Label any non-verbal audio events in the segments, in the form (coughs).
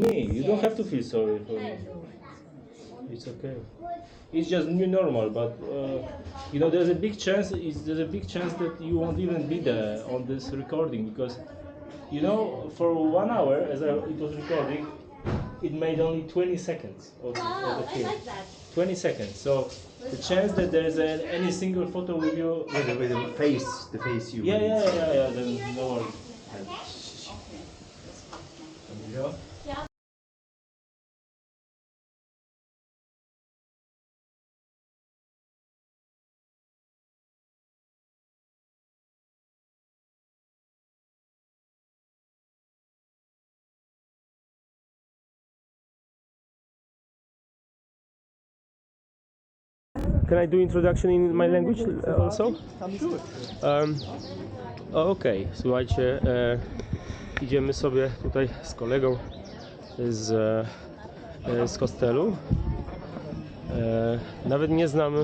me. You don't have to feel sorry for me. It's okay. It's just new normal, but uh, you know, there's a big chance. Is there's a big chance that you won't even be there on this recording because, you know, for one hour as I, it was recording, it made only 20 seconds of, of Oh, the I film. like that. 20 seconds. So the chance that there's a, any single photo with you, With the, with the face, the face you. yeah, yeah, yeah, yeah. Then no worries. Can I do introduction in my language uh, also? Um, Okej, słuchajcie, e, idziemy sobie tutaj z kolegą z, e, z hostelu. E, nawet nie znam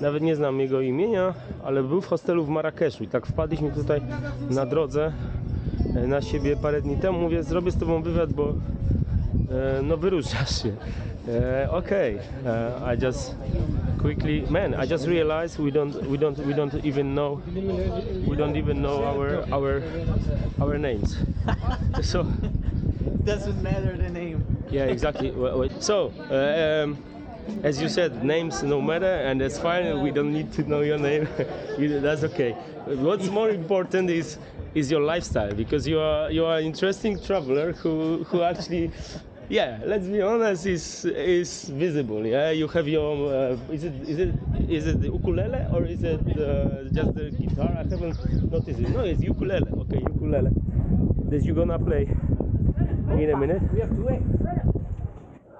nawet nie znam jego imienia, ale był w hostelu w Marrakeszu i tak wpadliśmy tutaj na drodze e, na siebie parę dni temu. Mówię, zrobię z tobą wywiad, bo no wyróżniasz się. E, Okej, e, I just quickly, man, I just realized we don't, we don't, we don't even know, we don't even know our, our, our names. (laughs) So, Doesn't matter the name. yeah, exactly. So, uh, um, as you said, names no matter, and that's fine. We don't need to know your name. (laughs) That's okay. What's more important is is your lifestyle because you are you are an interesting traveler who who actually. Yeah, let's be honest. Is is visible. Yeah, you have your. Uh, is it is it is it the ukulele or is it uh, just the guitar? I haven't noticed it. No, it's ukulele. Okay, ukulele. That you gonna play in a minute.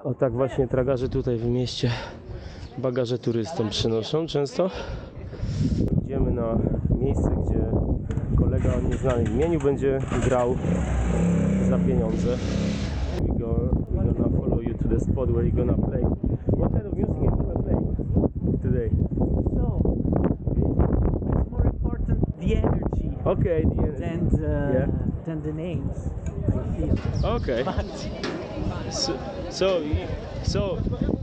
O tak właśnie tragarze tutaj w mieście bagaże turystom przynoszą często. Idziemy na miejsce, gdzie kolega o nieznanym imieniu będzie grał za pieniądze. The spot where you're gonna play. What kind of music are you gonna play today? So, it's more important the energy Okay, the end. than the, Yeah. than the names. I feel. Okay. (laughs) But So, so, so,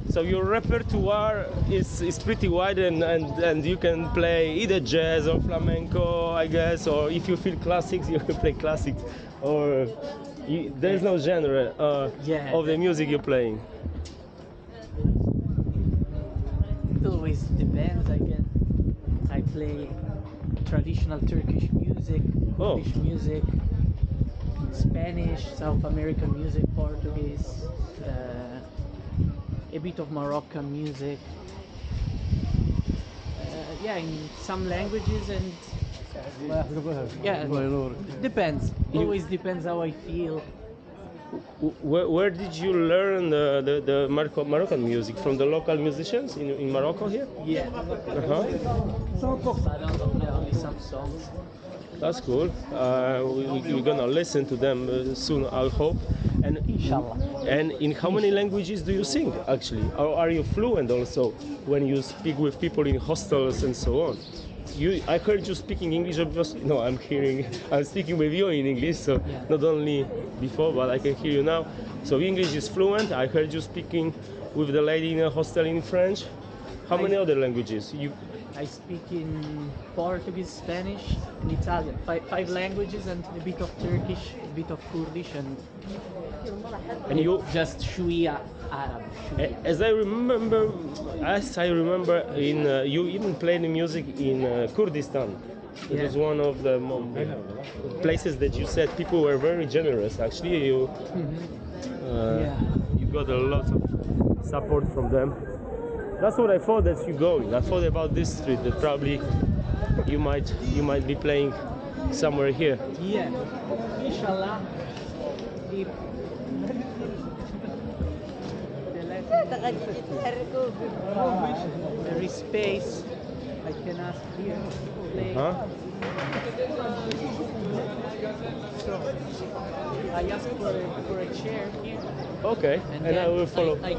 so your repertoire is, is pretty wide and, and, and you can play either jazz or flamenco, I guess, or if you feel classics, you can play classics, or you, there's no genre uh, Yeah. of the music you're playing. it always depends. I can I play traditional Turkish music, Oh. Music, Spanish, South American music, Portuguese, uh, a bit of Moroccan music. Uh, yeah, in some languages and yeah, depends. Always depends how I feel. Where, where did you learn the, the, the Morocco- Moroccan music? From the local musicians in, in Morocco here? Yeah, Uh-huh. I don't know, only some songs. That's cool. Uh, we, we, we're gonna listen to them uh, soon, I hope. And Inshallah. And in how many languages do you sing actually? Or are you fluent also when you speak with people in hostels and so on? You, I heard you speaking English. Obviously, no, I'm hearing, I'm speaking with you in English. So Yeah. not only before, but I can hear you now. So English is fluent. I heard you speaking with the lady in a hostel in French. How many other languages? You, I speak in Portuguese, Spanish, and Italian. Five, five languages and a bit of Turkish, a bit of Kurdish, and and you, just Shuia Arab. As I remember, as I remember, in uh, you even played music in uh, Kurdistan. It Yeah. was one of the places that you said people were very generous. Actually, you uh, Yeah. you got a lot of support from them. That's what I thought that you going. I thought about this street that probably you might you might be playing somewhere here. Yeah. Inshallah. There is space, I can ask here play. Huh? So I ask for a, for a chair here, Okay, and, and I will follow. I.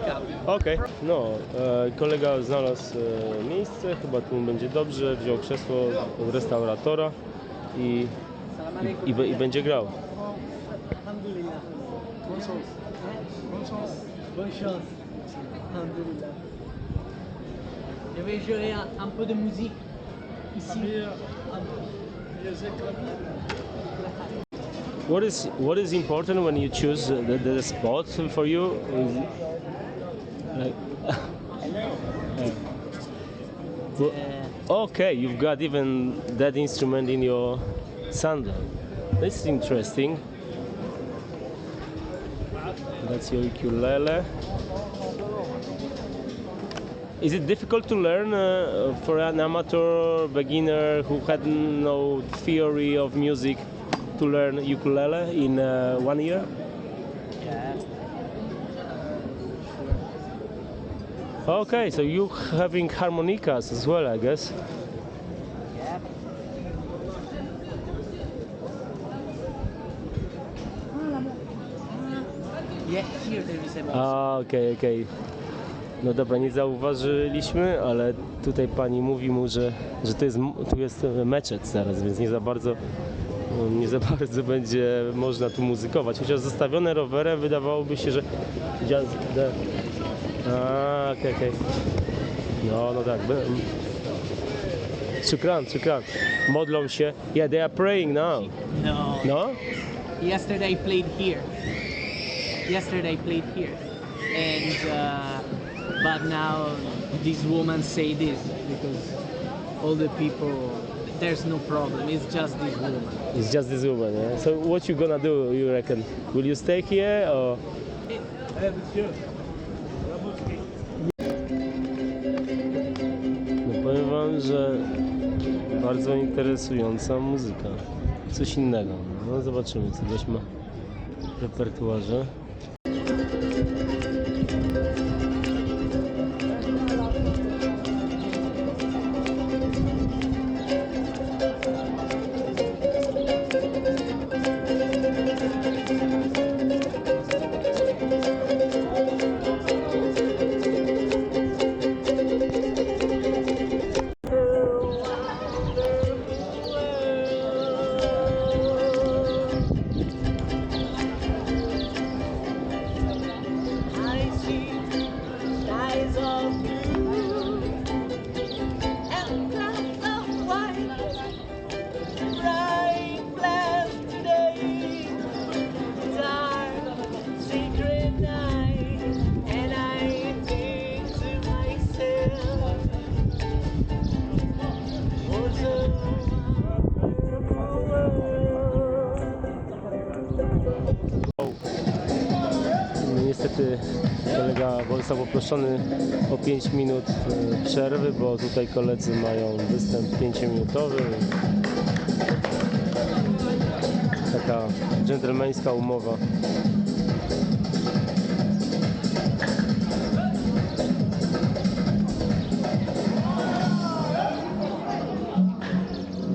Okej, no, e, kolega znalazł e, miejsce, chyba tu mu będzie dobrze, wziął krzesło od restauratora i, i, i, i będzie grał. Alhamdulillah. Bonne chance. Alhamdulillah. Je vais jouer un, un peu de musique ici. What is what is important when you choose the, the spot for you? Is like, (laughs) okay, you've got even that instrument in your sandal. That's interesting. That's your ukulele. Is it difficult to learn uh, for an amateur beginner who had no theory of music to learn ukulele in uh, one year? Yeah. Okay, so you having harmonicas as well, I guess. Yeah. Yeah, here there is a mosque. A, okej, okej. No dobra, nie zauważyliśmy, ale tutaj pani mówi mu, że, że to jest, tu jest meczet zaraz, więc nie za bardzo nie za bardzo będzie można tu muzykować. Chociaż zostawione rowerem wydawałoby się, że. A, okej, okej. No, no tak. Szukran, szukran. Modlą się. Yeah, they are praying now. No. No? Yesterday played here. Yesterday played here. And uh, but now this woman say this because all the people there's no problem. It's just this woman. It's just this woman, yeah? So what you gonna do, you reckon? Will you stay here or... No powiem wam, że bardzo interesująca muzyka. Coś innego. No zobaczymy, co ma w repertuarze. Został poproszony o 5 minut e, przerwy, bo tutaj koledzy mają występ 5-minutowy. Taka dżentelmeńska umowa.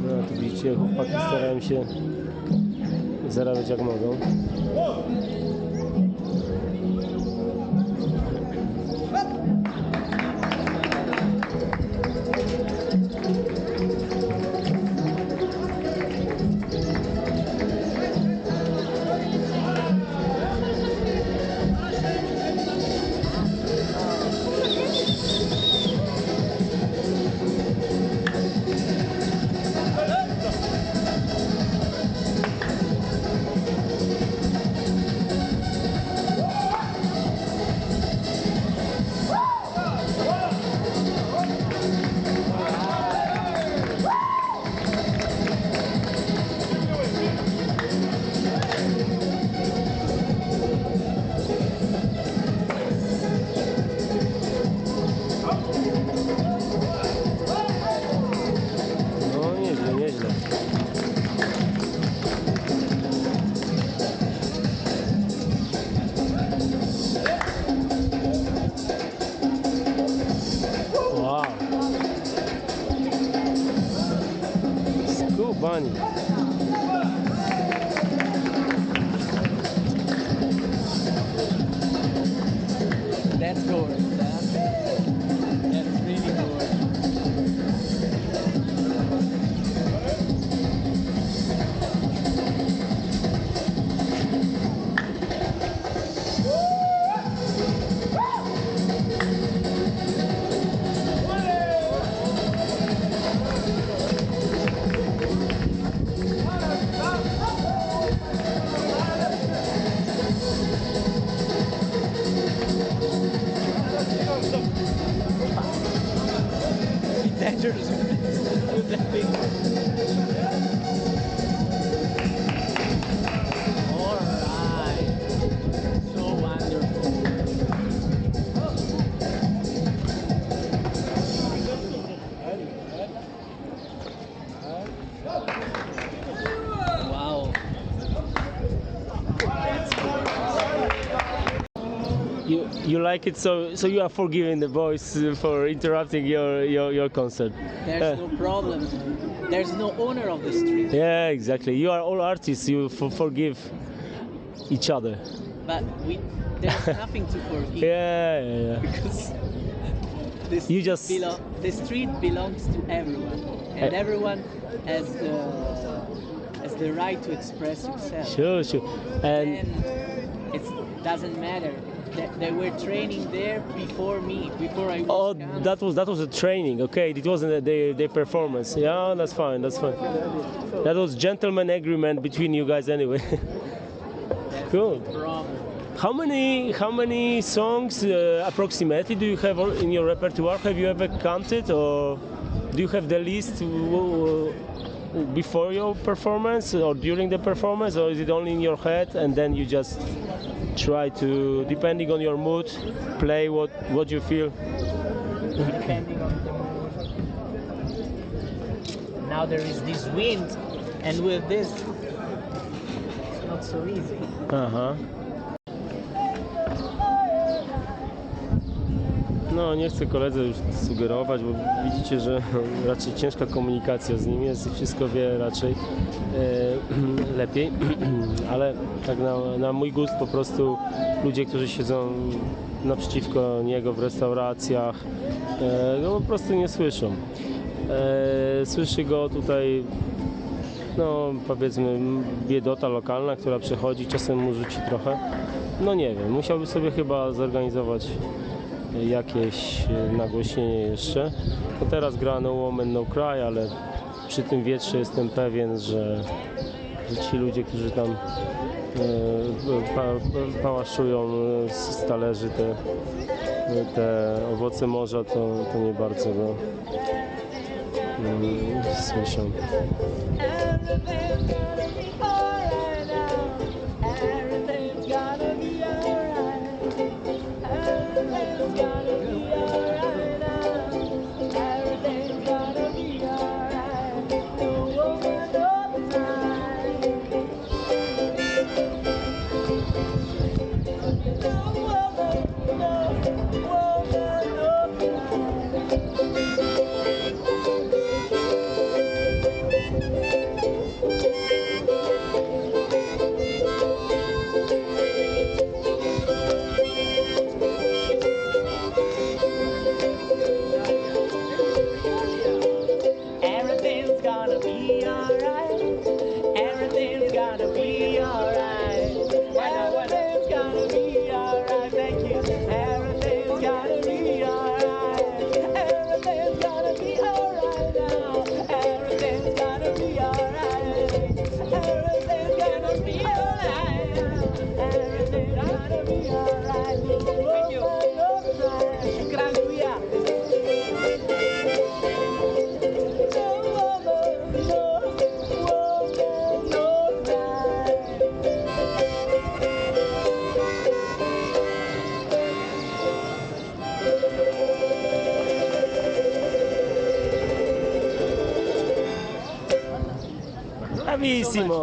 No, tu widzicie, chłopaki starają się zarabiać jak mogą. You like it, so so you are forgiving the boys uh, for interrupting your your, your concert. There's Uh. no problem. There's no owner of the street. Yeah, exactly. You are all artists. You f- forgive each other. But we there's (laughs) nothing to forgive Yeah, yeah, yeah. because the You street, just- belo- the street belongs to everyone, and Eh. everyone has the has the right to express himself. Sure, sure. And And it doesn't matter. They, they were training there before me, before I oh, that was that was a training. Okay, it wasn't a, the the performance. Yeah, that's fine. That's fine. That was gentleman agreement between you guys anyway. (laughs) Cool. How many how many songs uh, approximately do you have in your repertoire? Have you ever counted, or do you have the list before your performance or during the performance, or is it only in your head and then you just try to, depending on your mood, play what what you feel? depending on the mood. Now there is this wind, and with this, it's not so easy. Aha. No, nie chcę koledze już sugerować, bo widzicie, że (laughs) raczej ciężka komunikacja z nim jest i wszystko wie raczej e, (clears throat) lepiej, (clears throat) ale tak na, na mój gust po prostu ludzie, którzy siedzą naprzeciwko niego w restauracjach, e, no po prostu nie słyszą. E, słyszy go tutaj no powiedzmy biedota lokalna, która przychodzi, czasem mu rzuci trochę. No nie wiem, musiałby sobie chyba zorganizować jakieś e, nagłośnienie jeszcze. To teraz gra No Woman No Cry, ale przy tym wietrze jestem pewien, że, że ci ludzie, którzy tam e, pa, pałaszują e, z talerzy te, te owoce morza, to, to nie bardzo go mm, słyszą.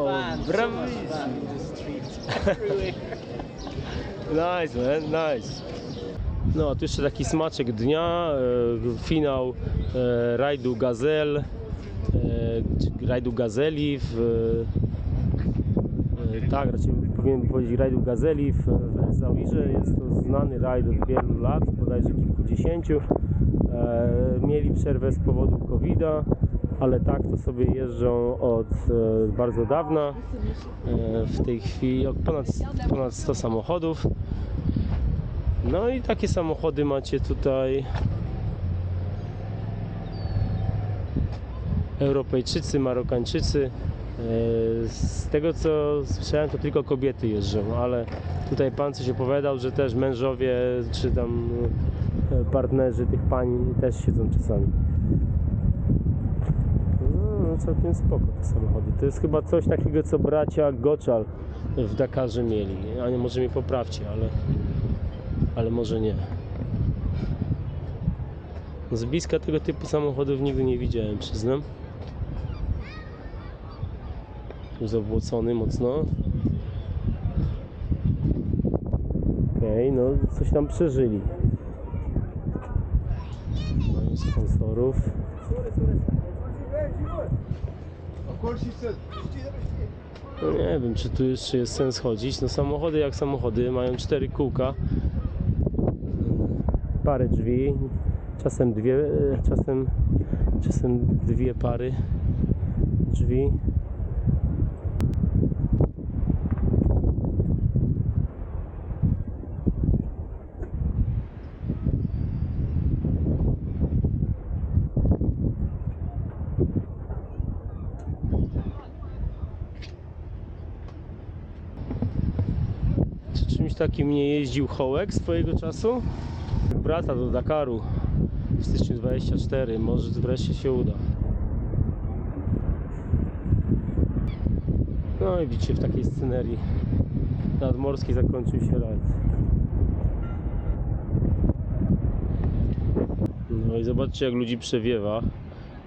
Everywhere. Nice man, nice. No, a tu jeszcze taki smaczek dnia, e, finał e, rajdu Gazel, e, rajdu Gazeli w, e, tak, raczej powinienem powiedzieć rajdu Gazeli w, w Zawirze. Jest to znany rajd od wielu lat, bodajże kilkudziesięciu. E, mieli przerwę z powodu COVID-a, ale tak to sobie jeżdżą od e, bardzo dawna. E, w tej chwili ponad, ponad 100 samochodów. No i takie samochody macie tutaj. Europejczycy, Marokańczycy. E, Z tego co słyszałem, to tylko kobiety jeżdżą, ale tutaj pan coś opowiadał, że też mężowie czy tam partnerzy tych pań też siedzą czasami. No, całkiem spoko te samochody. To jest chyba coś takiego, co bracia Goczal w Dakarze mieli. A nie, może mnie poprawcie, ale, ale może nie. Z bliska tego typu samochodów nigdy nie widziałem, przyznam. Tu zabłocony mocno. Ok. Okej, no coś tam przeżyli. Mają sponsorów. No nie wiem, czy tu jeszcze jest sens chodzić. No samochody jak samochody, mają cztery kółka. Parę drzwi, czasem dwie, e, czasem, czasem dwie pary drzwi. Czy czymś takim nie jeździł Hołek swojego czasu? Wraca do Dakaru w styczniu 24. Może wreszcie się uda. No i widzicie, w takiej scenerii nadmorskiej zakończył się rajd. No i zobaczcie jak ludzi przewiewa.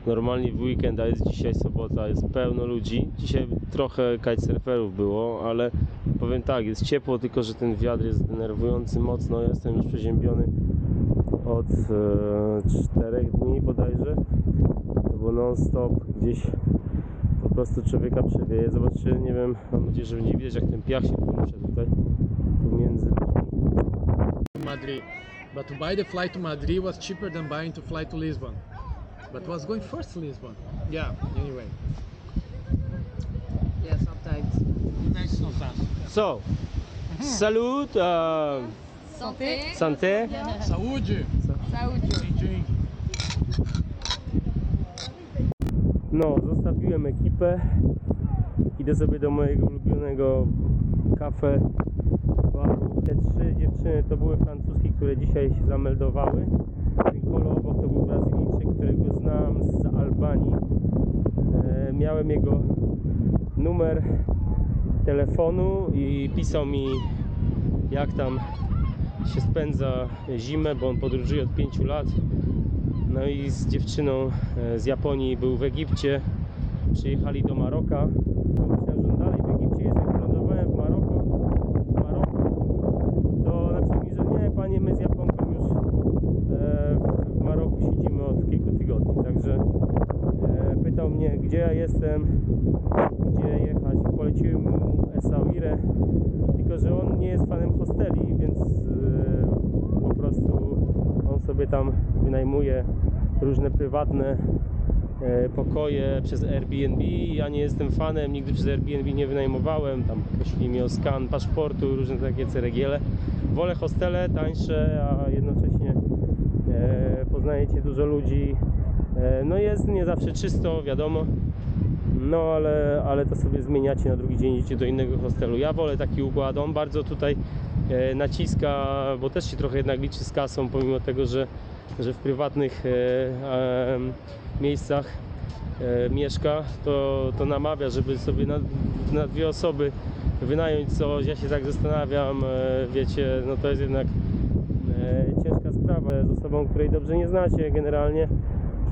Normalnie w weekend, a jest dzisiaj sobota, jest pełno ludzi. Dzisiaj trochę kitesurferów było, ale powiem tak, jest ciepło, tylko że ten wiatr jest denerwujący mocno. Jestem już przeziębiony od e, 4 dni bodajże. To było non stop gdzieś po prostu człowieka przewieje. Zobaczcie, nie wiem, mam nadzieję, że będzie widać jak ten piach się porusza tutaj pomiędzy ludźmi. Madrid. But to buy the flight to Madrid was cheaper than buying to fly to Lisbon. But was going first to Lisbon. Yeah, anyway. Yeah, sometimes. So, salut, uh, Santé. santé. Saúde! Saúde. No, zostawiłem ekipę. Idę sobie do mojego ulubionego kafe baru. Te trzy dziewczyny to były francuskie, które dzisiaj się zameldowały. Ten kolo obok to był Brazylijczyk, którego znam z Albanii. E, miałem jego numer telefonu i pisał mi jak tam się spędza zimę, bo on podróżuje od 5 lat. No i z dziewczyną e, z Japonii był w Egipcie. Przyjechali do Maroka. Myślałem, że on dalej w Egipcie jest. Jak lądowałem w Maroku, w Maroku, to napisał mi, że nie, panie, my z Japonką już e, w- Maroku siedzimy od kilku tygodni. Także e, pytał mnie, gdzie ja jestem, gdzie jechać. Poleciłem mu Essaouirę, tylko że on nie jest fanem hosteli, więc e, po prostu on sobie tam wynajmuje różne prywatne e, pokoje przez Airbnb. Ja nie jestem fanem, nigdy przez Airbnb nie wynajmowałem. Tam prosili mnie o skan paszportu, różne takie ceregiele. Wolę hostele tańsze, a jednocześnie e, poznajecie dużo ludzi. No jest nie zawsze czysto, wiadomo. No ale, ale to sobie zmieniacie na drugi dzień, idziecie do innego hostelu. Ja wolę taki układ. On bardzo tutaj e, naciska, bo też się trochę jednak liczy z kasą, pomimo tego, że, że w prywatnych e, em, miejscach e, mieszka, to, to namawia, żeby sobie na, na dwie osoby wynająć coś. Ja się tak zastanawiam, e, wiecie, no to jest jednak e, ciężka sprawa z osobą, której dobrze nie znacie generalnie.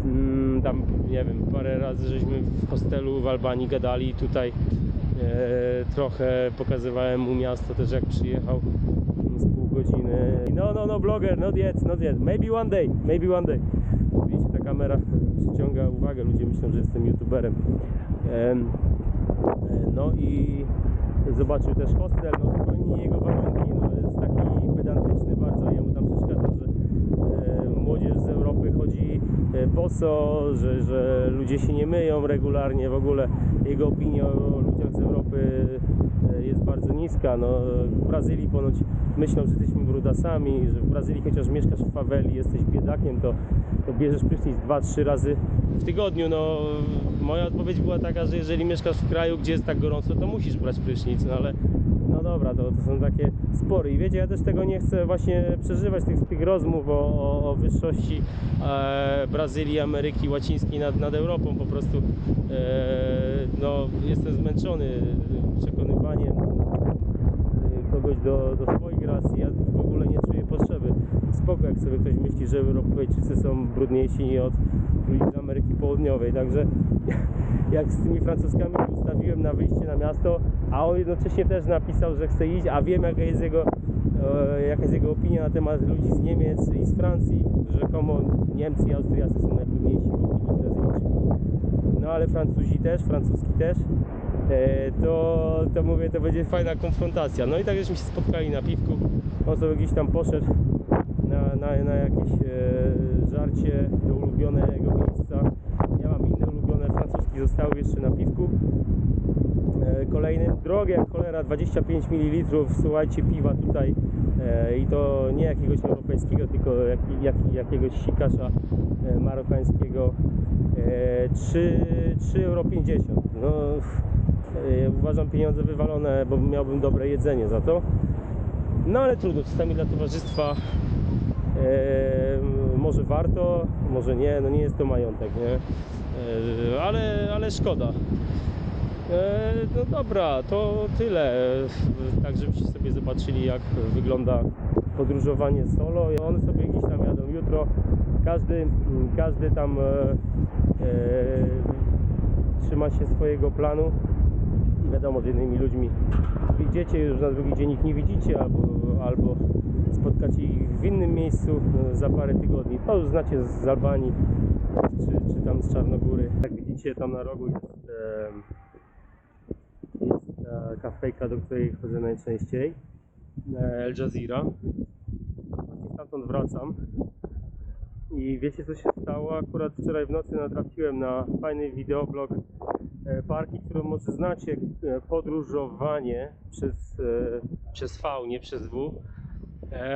Mm, tam nie wiem, parę razy żeśmy w hostelu w Albanii gadali tutaj e, trochę pokazywałem mu miasto też jak przyjechał z pół godziny. No, no, no, blogger, not yet, not yet. Maybe one day, maybe one day. Widzicie, ta kamera przyciąga uwagę, ludzie myślą, że jestem youtuberem. Em, e, no i zobaczył też hostel, no zupełnie nie jego warunki, no jest taki pedantyczny bardzo, jemu tam przeszkadza, że e, młodzież z Europy e, boso, że, że ludzie się nie myją regularnie, w ogóle jego opinia o ludziach z Europy e, jest bardzo niska, no w Brazylii ponoć myślą, że jesteśmy brudasami, że w Brazylii chociaż mieszkasz w faweli, jesteś biedakiem, to, to bierzesz prysznic 2-3 razy w tygodniu, no moja odpowiedź była taka, że jeżeli mieszkasz w kraju, gdzie jest tak gorąco, to musisz brać prysznic, no ale no dobra, to, to są takie spory. I wiecie, ja też tego nie chcę właśnie przeżywać, tych, tych rozmów o, o, o wyższości e, Brazylii, Ameryki Łacińskiej nad, nad Europą, po prostu e, no, jestem zmęczony przekonywaniem e, kogoś do, do swoich racji, ja w ogóle nie czuję potrzeby. Spoko, jak sobie ktoś myśli, że Europejczycy są brudniejsi od ludzi z Ameryki Południowej, także jak z tymi francuskami ustawiłem na wyjście na miasto, a on jednocześnie też napisał, że chce iść, a wiem jaka jest jego e, jaka jest jego opinia na temat ludzi z Niemiec i z Francji. Rzekomo Niemcy i Austriacy są najtrudniejsi w opinii. No ale Francuzi też, francuski też. E, To, to mówię, to będzie fajna konfrontacja. No i tak żeśmy się spotkali na piwku. On sobie gdzieś tam poszedł na, na, na jakieś e, żarcie do ulubionego miejsca. Ja mam inne ulubione, zostały jeszcze na piwku. E, Kolejny, drogie jak cholera, 25 ml, słuchajcie, piwa tutaj e, i to nie jakiegoś europejskiego, tylko jak, jak, jakiegoś sikasza e, marokańskiego. E, 3 3,50 euro. No, uważam pieniądze wywalone, bo miałbym dobre jedzenie za to. No ale trudno, czasami dla towarzystwa może warto, może nie, no nie jest to majątek, nie? E, ale, ale szkoda. E, no dobra, to tyle. Tak, żebyście sobie zobaczyli, jak wygląda podróżowanie solo. One sobie gdzieś tam jadą jutro. Każdy, każdy tam e, e, trzyma się swojego planu. Wiadomo, z innymi ludźmi widzicie, już na drugi dzień ich nie widzicie, albo, albo spotkacie ich w innym miejscu za parę tygodni. To już znacie z Albanii, czy, z Czarnogóry. Jak widzicie, tam na rogu jest, jest ta kafejka, do której chodzę najczęściej. El Jazeera. Właśnie stamtąd wracam. I wiecie co się stało? Akurat wczoraj w nocy natrafiłem na fajny wideoblog e, Parki, którą może znacie, e, podróżowanie przez, e, przez V, nie przez W.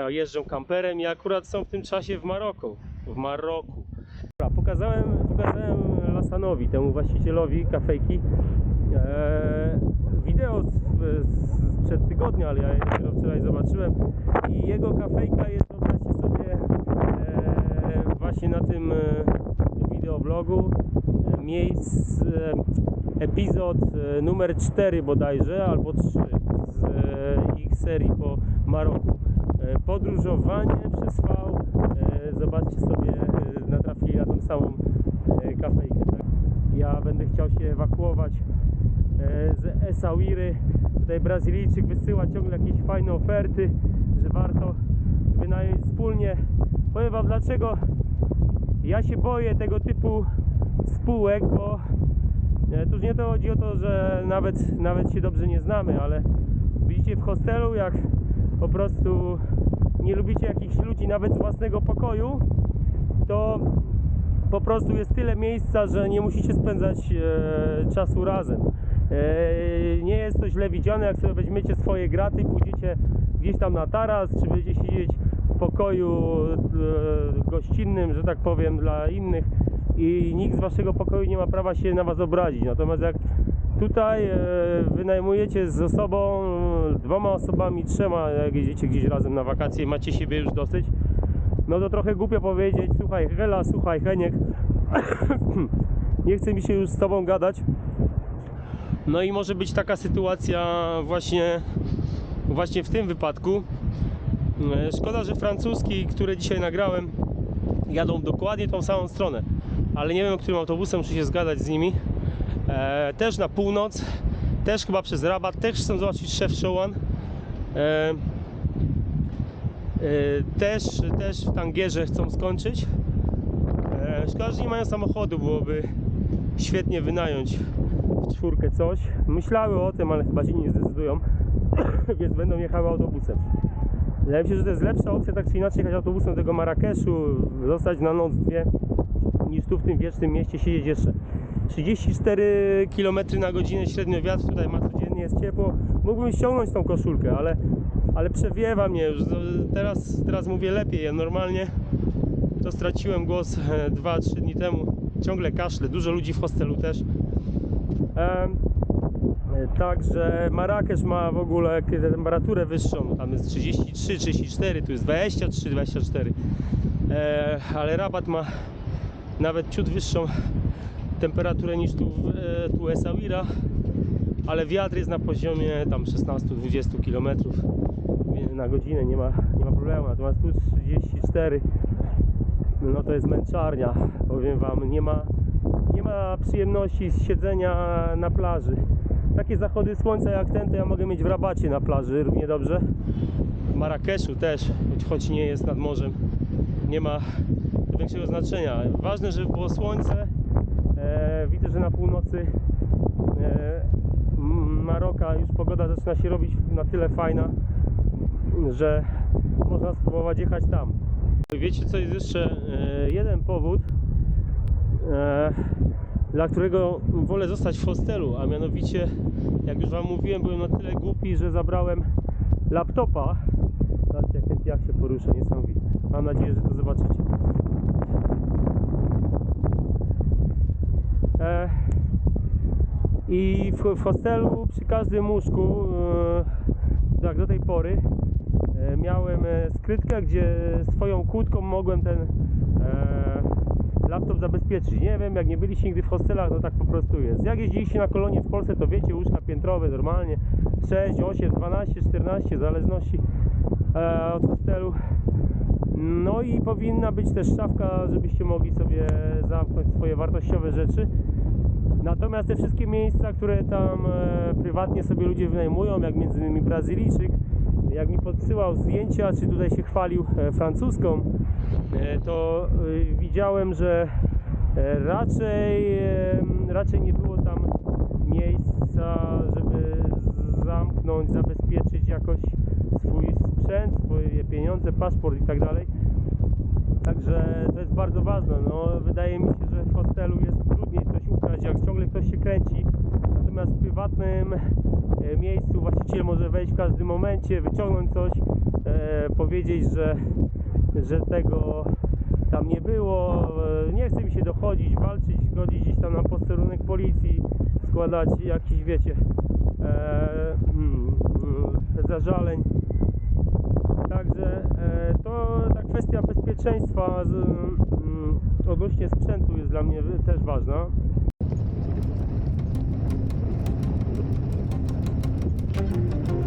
Jeżdżą kamperem i akurat są w tym czasie w Maroku. W Maroku. Pokazałem, pokazałem Lasanowi, temu właścicielowi kafejki, e, wideo z, z, sprzed tygodnia, ale ja je wczoraj zobaczyłem. I jego kafejka jest, wyobraźcie sobie, e, właśnie na tym e, wideoblogu. E, miejsc, e, epizod e, numer 4 bodajże, albo 3 z e, ich serii po Maroku. E, Podróżowanie przez V, e, zobaczcie sobie, natrafili na tą samą Tak? Ja będę chciał się ewakuować e, z Essaouiry. Tutaj Brazylijczyk wysyła ciągle jakieś fajne oferty, że warto wynająć wspólnie. Powiem Wam dlaczego ja się boję tego typu spółek, bo e, tu nie to chodzi o to, że nawet, nawet się dobrze nie znamy, ale widzicie w hostelu jak po prostu nie lubicie jakichś ludzi nawet z własnego pokoju, to po prostu jest tyle miejsca, że nie musicie spędzać e, czasu razem. E, nie jest to źle widziane, jak sobie weźmiecie swoje graty, pójdziecie gdzieś tam na taras, czy będziecie siedzieć w pokoju e, gościnnym, że tak powiem, dla innych i nikt z waszego pokoju nie ma prawa się na was obrazić. Natomiast jak tutaj e, wynajmujecie z osobą, dwoma osobami, trzema, jak jedziecie gdzieś razem na wakacje i macie siebie już dosyć, no to trochę głupio powiedzieć, słuchaj Hela, słuchaj Heniek, (coughs) nie chce mi się już z Tobą gadać. No i może być taka sytuacja właśnie, właśnie w tym wypadku. E, Szkoda, że francuski, które dzisiaj nagrałem, jadą dokładnie tą samą stronę, ale nie wiem, którym autobusem muszę się zgadać z nimi. E, też na północ, też chyba przez Rabat, też chcę zobaczyć Szef Showan. E, też, też w Tangierze chcą skończyć. E, szkoda, że nie mają samochodu, byłoby świetnie wynająć w czwórkę coś. Myślały o tym, ale chyba się nie zdecydują, (coughs) więc będą jechały autobusem. Wydaje mi się, że to jest lepsza opcja tak czy inaczej jechać autobusem do tego Marrakeszu, zostać na noc dwie, niż tu w tym wiecznym mieście siedzieć jeszcze. 34 km na godzinę średnio wiatr tutaj ma codziennie, jest ciepło. Mógłbym ściągnąć tą koszulkę, ale, ale przewiewa mnie już. No, Teraz, teraz mówię lepiej. Ja normalnie to straciłem głos 2-3 dni temu. Ciągle kaszle, dużo ludzi w hostelu też. Em, Także Marrakesz ma w ogóle temperaturę wyższą, tam jest 33, 34, tu jest 23, 24. E, ale Rabat ma nawet ciut wyższą temperaturę niż tu, e, tu Essaouira, ale wiatr jest na poziomie tam 16-20 km na godzinę, nie ma, nie ma problemu. Natomiast tu 34, no to jest męczarnia, powiem Wam, nie ma, nie ma przyjemności z siedzenia na plaży. Takie zachody słońca jak ten, to ja mogę mieć w rabacie na plaży równie dobrze. w Marrakeszu też, choć- nie jest nad morzem, nie ma większego znaczenia. Ważne, żeby było słońce. E, widzę, że na północy e, Maroka już pogoda zaczyna się robić na tyle fajna, że można spróbować jechać tam. Wiecie co jest jeszcze e, jeden powód, e, dla którego wolę zostać w hostelu, a mianowicie, jak już Wam mówiłem, byłem na tyle głupi, że zabrałem laptopa. Zobaczcie jak ten piach się porusza, niesamowite. Mam nadzieję, że to zobaczycie. E, I w, hostelu przy każdym łóżku, jak do tej pory, miałem e, skrytkę, gdzie swoją kłódką mogłem ten e, laptop zabezpieczyć. Nie wiem, jak nie byliście nigdy w hostelach, to tak po prostu jest. Jak jeździliście na kolonie w Polsce, to wiecie, łóżka piętrowe normalnie 6, 8, 12, 14, w zależności e, od hostelu. No i powinna być też szafka, żebyście mogli sobie zamknąć swoje wartościowe rzeczy. Natomiast te wszystkie miejsca, które tam e, prywatnie sobie ludzie wynajmują, jak między innymi Brazylijczyk, jak mi podsyłał zdjęcia, czy tutaj się chwalił e, francuską, e, to e, widziałem, że raczej, raczej nie było tam miejsca, żeby zamknąć, zabezpieczyć jakoś swój sprzęt, swoje pieniądze, paszport i tak dalej. Także to jest bardzo ważne. No, wydaje mi się, że w hostelu jest trudniej coś ukraść, jak ciągle ktoś się kręci. Natomiast w prywatnym e, miejscu właściciel może wejść w każdym momencie, wyciągnąć coś, e, powiedzieć, że, że tego tam nie było. E, nie chce mi się dochodzić, walczyć, godzić gdzieś tam na posterunek policji, składać jakiś, wiecie, mm, zażaleń. Także to ta kwestia bezpieczeństwa mm, odnośnie sprzętu jest dla mnie też ważna. Thank you.